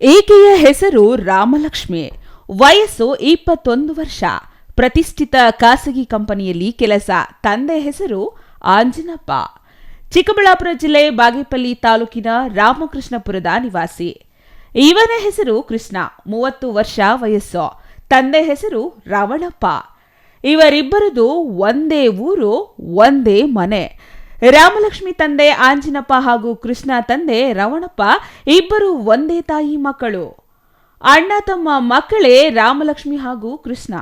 ಈಕೆಯ ಹೆಸರು ರಾಮಲಕ್ಷ್ಮಿ. ವಯಸ್ಸು ಇಪ್ಪತ್ತೊಂದು ವರ್ಷ. ಪ್ರತಿಷ್ಠಿತ ಖಾಸಗಿ ಕಂಪನಿಯಲ್ಲಿ ಕೆಲಸ. ತಂದೆ ಹೆಸರು ಆಂಜನಪ್ಪ. ಚಿಕ್ಕಬಳ್ಳಾಪುರ ಜಿಲ್ಲೆ ಬಾಗೇಪಲ್ಲಿ ತಾಲೂಕಿನ ರಾಮಕೃಷ್ಣಪುರದ ನಿವಾಸಿ. ಇವನ ಹೆಸರು ಕೃಷ್ಣ. ಮೂವತ್ತು ವರ್ಷ ವಯಸ್ಸು. ತಂದೆ ಹೆಸರು ರಾವಣಪ್ಪ. ಇವರಿಬ್ಬರದು ಒಂದೇ ಊರು, ಒಂದೇ ಮನೆ. ರಾಮಲಕ್ಷ್ಮಿ ತಂದೆ ಆಂಜಿನಪ್ಪ ಹಾಗೂ ಕೃಷ್ಣ ತಂದೆ ರವಣಪ್ಪ ಇಬ್ಬರು ಒಂದೇ ತಾಯಿ ಮಕ್ಕಳು. ಅಣ್ಣ ತಮ್ಮ ಮಕ್ಕಳೇ ರಾಮಲಕ್ಷ್ಮಿ ಹಾಗೂ ಕೃಷ್ಣ.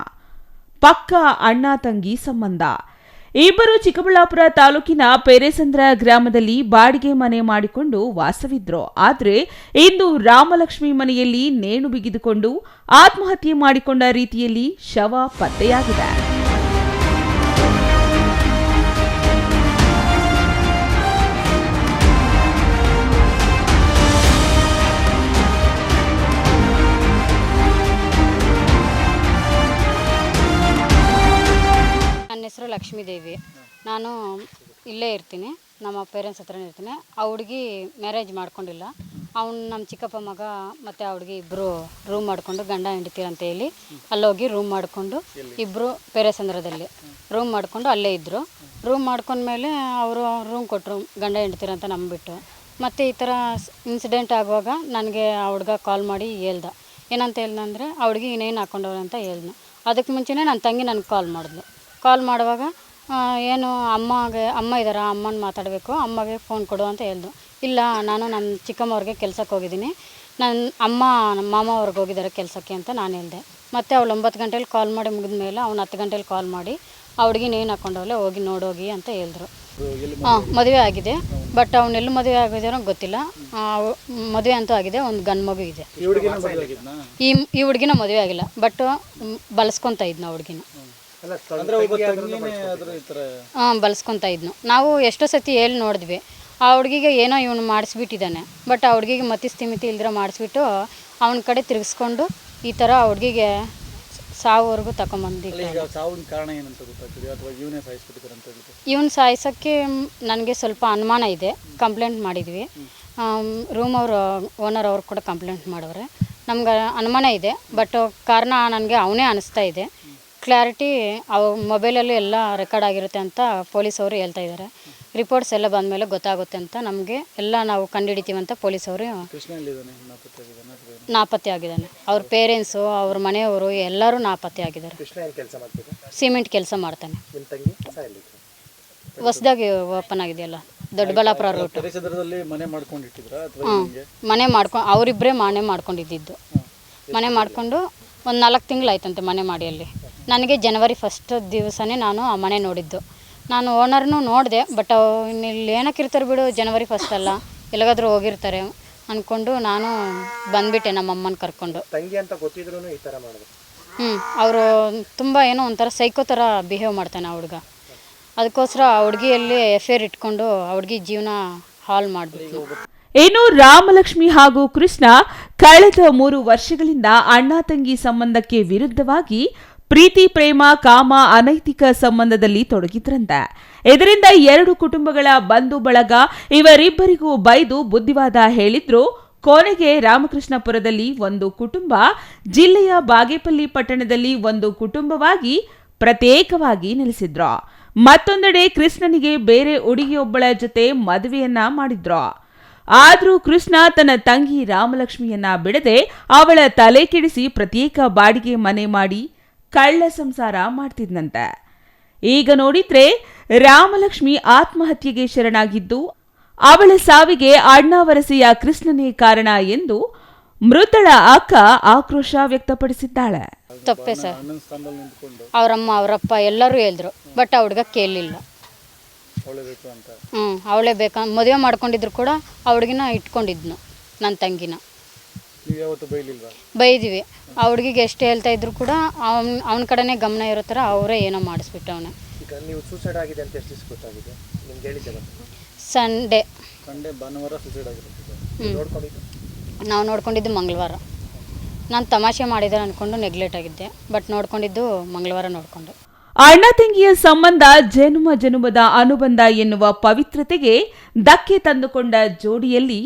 ಪಕ್ಕ ಅಣ್ಣ ತಂಗಿ ಸಂಬಂಧ. ಇಬ್ಬರು ಚಿಕ್ಕಬಳ್ಳಾಪುರ ತಾಲೂಕಿನ ಪೇರೆಸಂದ್ರ ಗ್ರಾಮದಲ್ಲಿ ಬಾಡಿಗೆ ಮನೆ ಮಾಡಿಕೊಂಡು ವಾಸವಿದ್ರು. ಆದರೆ ಇಂದು ರಾಮಲಕ್ಷ್ಮಿ ಮನೆಯಲ್ಲಿ ನೇಣು ಬಿಗಿದುಕೊಂಡು ಆತ್ಮಹತ್ಯೆ ಮಾಡಿಕೊಂಡ ರೀತಿಯಲ್ಲಿ ಶವ ಪತ್ತೆಯಾಗಿದೆ. ಲಕ್ಷ್ಮೀದೇವಿ ನಾನು ಇಲ್ಲೇ ಇರ್ತೀನಿ ನಮ್ಮ ಪೇರೆಂಟ್ಸ್ ಹತ್ರನೇ ಇರ್ತೀನಿ. ಆ ಹುಡುಗಿ ಮ್ಯಾರೇಜ್ ಮಾಡ್ಕೊಂಡಿಲ್ಲ. ಅವ್ನು ನಮ್ಮ ಚಿಕ್ಕಪ್ಪ ಮಗ ಮತ್ತು ಆ ಹುಡುಗಿ ಇಬ್ಬರು ರೂಮ್ ಮಾಡಿಕೊಂಡು ಗಂಡ ಹೆಂಡತಿ ಅಂತ ಹೇಳಿ ಅಲ್ಲೋಗಿ ರೂಮ್ ಮಾಡಿಕೊಂಡು ಇಬ್ಬರು ಪೇರೆಸಂದ್ರದಲ್ಲಿ ರೂಮ್ ಮಾಡಿಕೊಂಡು ಅಲ್ಲೇ ಇದ್ದರು ರೂಮ್ ಮಾಡ್ಕೊಂಡ್ಮೇಲೆ ಅವರು ರೂಮ್ ಕೊಟ್ಟರು ಗಂಡ ಹೆಂಡತಿರ ಅಂತ ನಂಬಿಬಿಟ್ಟು ಮತ್ತು ಈ ಥರ ಇನ್ಸಿಡೆಂಟ್ ಆಗುವಾಗ ನನಗೆ ಆ ಹುಡುಗ ಕಾಲ್ ಮಾಡಿ ಹೇಳ್ದ. ಏನಂತ ಹೇಳ್ದಂದ್ರೆ ಆ ಹುಡುಗಿ ಇನ್ನೇನು ಹಾಕೊಂಡವ್ರು ಅಂತ ಹೇಳ್ದ. ಅದಕ್ಕೆ ಮುಂಚೆನೇ ನನ್ನ ತಂಗಿ ನನಗೆ ಕಾಲ್ ಮಾಡಿದ್ಲು. ಕಾಲ್ ಮಾಡುವಾಗ ಏನು ಅಮ್ಮಗೆ ಅಮ್ಮ ಇದ್ದಾರಾ ಅಮ್ಮನ ಮಾತಾಡಬೇಕು ಅಮ್ಮಗೆ ಫೋನ್ ಕೊಡು ಅಂತ ಹೇಳ್ದು. ಇಲ್ಲ ನಾನು ನಮ್ಮ ಚಿಕ್ಕಮ್ಮವ್ರಿಗೆ ಕೆಲ್ಸಕ್ಕೆ ಹೋಗಿದ್ದೀನಿ. ನನ್ನ ಅಮ್ಮ ನಮ್ಮ ಮಾಮ ಅವ್ರಿಗೆ ಹೋಗಿದ್ದಾರೆ ಕೆಲಸಕ್ಕೆ ಅಂತ ನಾನು ಹೇಳಿದೆ. ಮತ್ತು ಅವಳು ಒಂಬತ್ತು ಗಂಟೆಲಿ ಕಾಲ್ ಮಾಡಿ ಮುಗಿದ ಮೇಲೆ ಅವ್ನು ಹತ್ತು ಗಂಟೇಲಿ ಕಾಲ್ ಮಾಡಿ ಆ ಹುಡುಗಿನ ಏನು ಹಾಕೊಂಡೋಗ್ಲೆ ಹೋಗಿ ನೋಡೋಗಿ ಅಂತ ಹೇಳಿದ್ರು. ಹಾಂ ಮದುವೆ ಆಗಿದೆ. ಬಟ್ ಅವನೆಲ್ಲಿ ಮದುವೆ ಆಗಿದಾರೋ ಗೊತ್ತಿಲ್ಲ. ಮದುವೆ ಅಂತೂ ಆಗಿದೆ ಒಂದು ಗಂಡು ಮಗು ಇದೆ. ಈ ಈ ಹುಡುಗಿನ ಮದುವೆ ಆಗಿಲ್ಲ. ಬಟ್ ಬಳಸ್ಕೊತಾ ಇದ್ನ ಹುಡುಗಿನ. ಹಾಂ ಬಳಸ್ಕೊತಾ ಇದ್ನು. ನಾವು ಎಷ್ಟೋ ಸತಿ ಹೇಳಿ ನೋಡಿದ್ವಿ. ಆ ಹುಡುಗಿಗೆ ಏನೋ ಇವನು ಮಾಡಿಸ್ಬಿಟ್ಟಿದ್ದಾನೆ. ಬಟ್ ಆ ಹುಡುಗಿಗೆ ಮತಿ ಸ್ಥಿಮಿತಿ ಇಲ್ದಿರ ಮಾಡಿಸ್ಬಿಟ್ಟು ಅವನ ಕಡೆ ತಿರುಗಿಸ್ಕೊಂಡು ಈ ಥರ ಆ ಹುಡುಗಿಗೆ ಸಾವುವರೆಗೂ ತಗೊಂಬಂದಿದ್ದ ಈಗ ಸಾವಿನ ಕಾರಣ ಏನಂತ ಗೊತ್ತಾಗ್ತದೆ? ಅಥವಾ ಇವನೇ ಸಾಯಿಸ್ಬಿಟ್ಟಿದ್ದಾರೆ ಅಂತ ಹೇಳಿದ್ರೆ? ಇವನು ಸಾಯಿಸೋಕ್ಕೆ ನನಗೆ ಸ್ವಲ್ಪ ಅನುಮಾನ ಇದೆ. ಕಂಪ್ಲೇಂಟ್ ಮಾಡಿದ್ವಿ. ರೂಮ್ ಅವರು ಓನರ್ ಅವ್ರು ಕೂಡ ಕಂಪ್ಲೇಂಟ್ ಮಾಡವ್ರೆ ನಮ್ಗೆ ಅನುಮಾನ ಇದೆ. ಬಟ್ ಕಾರಣ ನನಗೆ ಅವನೇ ಅನಿಸ್ತಾ ಇದೆ. ಕ್ಲಾರಿಟಿ ಅವ ಮೊಬೈಲಲ್ಲಿ ಎಲ್ಲ ರೆಕಾರ್ಡ್ ಆಗಿರುತ್ತೆ ಅಂತ ಪೊಲೀಸವರು ಹೇಳ್ತಾ ಇದ್ದಾರೆ ರಿಪೋರ್ಟ್ಸ್ ಎಲ್ಲ ಬಂದಮೇಲೆ ಗೊತ್ತಾಗುತ್ತೆ ಅಂತ ನಮಗೆ ಎಲ್ಲ ನಾವು ಕಂಡುಹಿಡಿತೀವಿ ಅಂತ ಪೊಲೀಸವರು ಕೃಷ್ಣ ಎಲ್ಲಿದ್ದಾನೆ ನಾಪತ್ತೆ ಆಗಿದ್ದಾನೆ. ಅವ್ರ ಪೇರೆಂಟ್ಸು ಅವ್ರ ಮನೆಯವರು ಎಲ್ಲರೂ ನಾಪತ್ತೆ ಆಗಿದ್ದಾರೆ. ಸಿಮೆಂಟ್ ಕೆಲಸ ಮಾಡ್ತಾನೆ. ಹೊಸದಾಗಿ ಓಪನ್ ಆಗಿದೆಯಲ್ಲ ದೊಡ್ಡಬಳ್ಳಾಪುರ ರೂಟ್ ಮನೆ ಮಾಡ್ಕೊಂಡು ಅವರಿಬ್ಬರೇ ಮನೆ ಮಾಡ್ಕೊಂಡಿದ್ದಿದ್ದು. ಮನೆ ಮಾಡಿಕೊಂಡು ಒಂದು ನಾಲ್ಕು ತಿಂಗಳಾಯ್ತಂತೆ ಮನೆ ಮಾಡಿ ಅಲ್ಲಿ. ನನಗೆ ಜನವರಿ ಫಸ್ಟ್ ದಿವಸನೇ ನಾನು ಆ ಮನೆ ನೋಡಿದ್ದು. ನಾನು ಓನರ್ನೂ ನೋಡಿದೆ ಬಟ್ ಇಲ್ಲಿ ಏನಕ್ಕೆ ಇರ್ತಾರೆ ಬಿಡು ಜನವರಿ ಫಸ್ಟ್ ಅಲ್ಲ. ಎಲ್ಲಿಗಾದ್ರೂ ಹೋಗಿರ್ತಾರೆ ಅಂದ್ಕೊಂಡು ನಾನು ಬಂದುಬಿಟ್ಟೆ ನಮ್ಮ ಅಮ್ಮನ ಕರ್ಕೊಂಡು. ತಂಗಿ ಅಂತ ಗೊತ್ತಿದ್ರು ಈ ಥರ ಮಾಡಿದ್ರು? ಹ್ಞೂ ಅವರು ತುಂಬ ಏನೋ ಒಂಥರ ಸೈಕೋ ಥರ ಬಿಹೇವ್ ಮಾಡ್ತಾನೆ ಆ ಹುಡುಗ. ಅದಕ್ಕೋಸ್ಕರ ಆ ಹುಡುಗಿಯಲ್ಲಿ ಎಫೇರ್ ಇಟ್ಕೊಂಡು ಆ ಹುಡುಗಿ ಜೀವನ ಹಾಳು ಮಾಡಬೇಕು ಏನು ರಾಮಲಕ್ಷ್ಮಿ ಹಾಗೂ ಕೃಷ್ಣ ಕಳೆದ ಮೂರು ವರ್ಷಗಳಿಂದ ಅಣ್ಣ ತಂಗಿ ಸಂಬಂಧಕ್ಕೆ ವಿರುದ್ಧವಾಗಿ ಪ್ರೀತಿ, ಪ್ರೇಮ, ಕಾಮ, ಅನೈತಿಕ ಸಂಬಂಧದಲ್ಲಿ ತೊಡಗಿದ್ರಂತೆ ಇದರಿಂದ ಎರಡು ಕುಟುಂಬಗಳ ಬಂಧು ಬಳಗ ಇವರಿಬ್ಬರಿಗೂ ಬೈದು ಬುದ್ಧಿವಾದ ಹೇಳಿದ್ರು. ಕೊನೆಗೆ ರಾಮಕೃಷ್ಣಪುರದಲ್ಲಿ ಒಂದು ಕುಟುಂಬ, ಜಿಲ್ಲೆಯ ಬಾಗೇಪಲ್ಲಿ ಪಟ್ಟಣದಲ್ಲಿ ಒಂದು ಕುಟುಂಬವಾಗಿ ಪ್ರತ್ಯೇಕವಾಗಿ ನೆಲೆಸಿದ್ರು. ಮತ್ತೊಂದೆಡೆ ಕೃಷ್ಣನಿಗೆ ಬೇರೆ ಹುಡುಗಿಯೊಬ್ಬಳ ಜೊತೆ ಮದುವೆಯನ್ನ ಮಾಡಿದ್ರು. ಆದರೂ ಕೃಷ್ಣ ತನ್ನ ತಂಗಿ ರಾಮಲಕ್ಷ್ಮಿಯನ್ನ ಬಿಡದೆ ಅವಳ ತಲೆ ಕೆಡಿಸಿ ಪ್ರತ್ಯೇಕ ಬಾಡಿಗೆ ಮನೆ ಮಾಡಿ ಕಳ್ಳ ಸಂಸಾರ ಮಾಡ್ತಿದ್ನಂತೆ. ಈಗ ನೋಡಿದ್ರೆ ರಾಮಲಕ್ಷ್ಮಿ ಆತ್ಮಹತ್ಯೆಗೆ ಶರಣಾಗಿದ್ದು ಅವಳ ಸಾವಿಗೆ ಅಣ್ಣಾವರಸೆಯ ಕೃಷ್ಣನೇ ಕಾರಣ ಎಂದು ಮೃತಳ ಅಕ್ಕ ಆಕ್ರೋಶ ವ್ಯಕ್ತಪಡಿಸಿದ್ದಾಳೆ. ತಪ್ಪೆ ಸರ್. ಅವರಮ್ಮ ಅವರಪ್ಪ ಎಲ್ಲರೂ ಹೇಳಿದ್ರು ಬಟ್ ಆ ಹುಡುಗ ಕೇಳಲಿಲ್ಲ ಅವಳೇ ಬೇಕು ಅಂತ. ಹ್ಞೂ ಅವಳೇ ಬೇಕಾ ಮದುವೆ ಮಾಡ್ಕೊಂಡಿದ್ರು ಕೂಡ ಆ ಹುಡುಗಿನ ಇಟ್ಕೊಂಡಿದ್ನು ನನ್ನ ತಂಗಿನ. ನೀವು ಯಾವತ್ತು ಬೈಲಿಲ್ವಾ? ಬೈದ್ವಿ. ಆ ಹುಡುಗಿಗೆ ಎಷ್ಟು ಹೇಳ್ತಾ ಇದ್ರು ಕೂಡ ಅವ್ನ ಅವನ ಕಡೆನೇ ಗಮನ ಇರೋ ಥರ ಅವರೇ ಏನೋ ಮಾಡಿಸ್ಬಿಟ್ಟು ಅವನ. ಈಗ ನೀವು ಸೂಸೈಡ್ ಆಗಿದೆ ಅಂತ ಎಷ್ಟು ದಿವಸ ಗೊತ್ತಾಗಿದೆ? ನಿಮ್ಗೆ ಹೇಳಿದ್ದೆ ಸಂಡೇ ಸಂಡೇ ಭಾನುವಾರ ಸೂಸೈಡ್ ಆಗಿರುತ್ತೆ ನೋಡ್ಕೊಂಡಿದ್ದು? ನಾವು ನೋಡ್ಕೊಂಡಿದ್ದು ಮಂಗಳವಾರ. ನಾನು ತಮಾಷೆ ಮಾಡಿದ್ದಾರೆ ಅನ್ಕೊಂಡು ನೆಗ್ಲೆಕ್ಟ್ ಆಗಿದ್ದೆ ಬಟ್ ನೋಡ್ಕೊಂಡಿದ್ದು ಮಂಗಳವಾರ ನೋಡ್ಕೊಂಡು. ಅಣ್ಣ ತಂಗಿಯ ಸಂಬಂಧ ಜನುಮ ಜನುಮದ ಅನುಬಂಧ ಎನ್ನುವ ಪವಿತ್ರತೆಗೆ ಧಕ್ಕೆ ತಂದುಕೊಂಡ ಜೋಡಿಯಲ್ಲಿ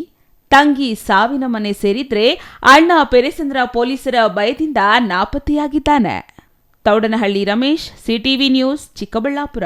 ತಂಗಿ ಸಾವಿನ ಮನೆ ಸೇರಿದ್ರೆ ಅಣ್ಣ ಪೆರೆಸಂದ್ರ ಪೊಲೀಸರ ಭಯದಿಂದ ನಾಪತ್ತೆಯಾಗಿದ್ದಾನೆ. Taudanahalli Ramesh CTV news Chikkaballapur.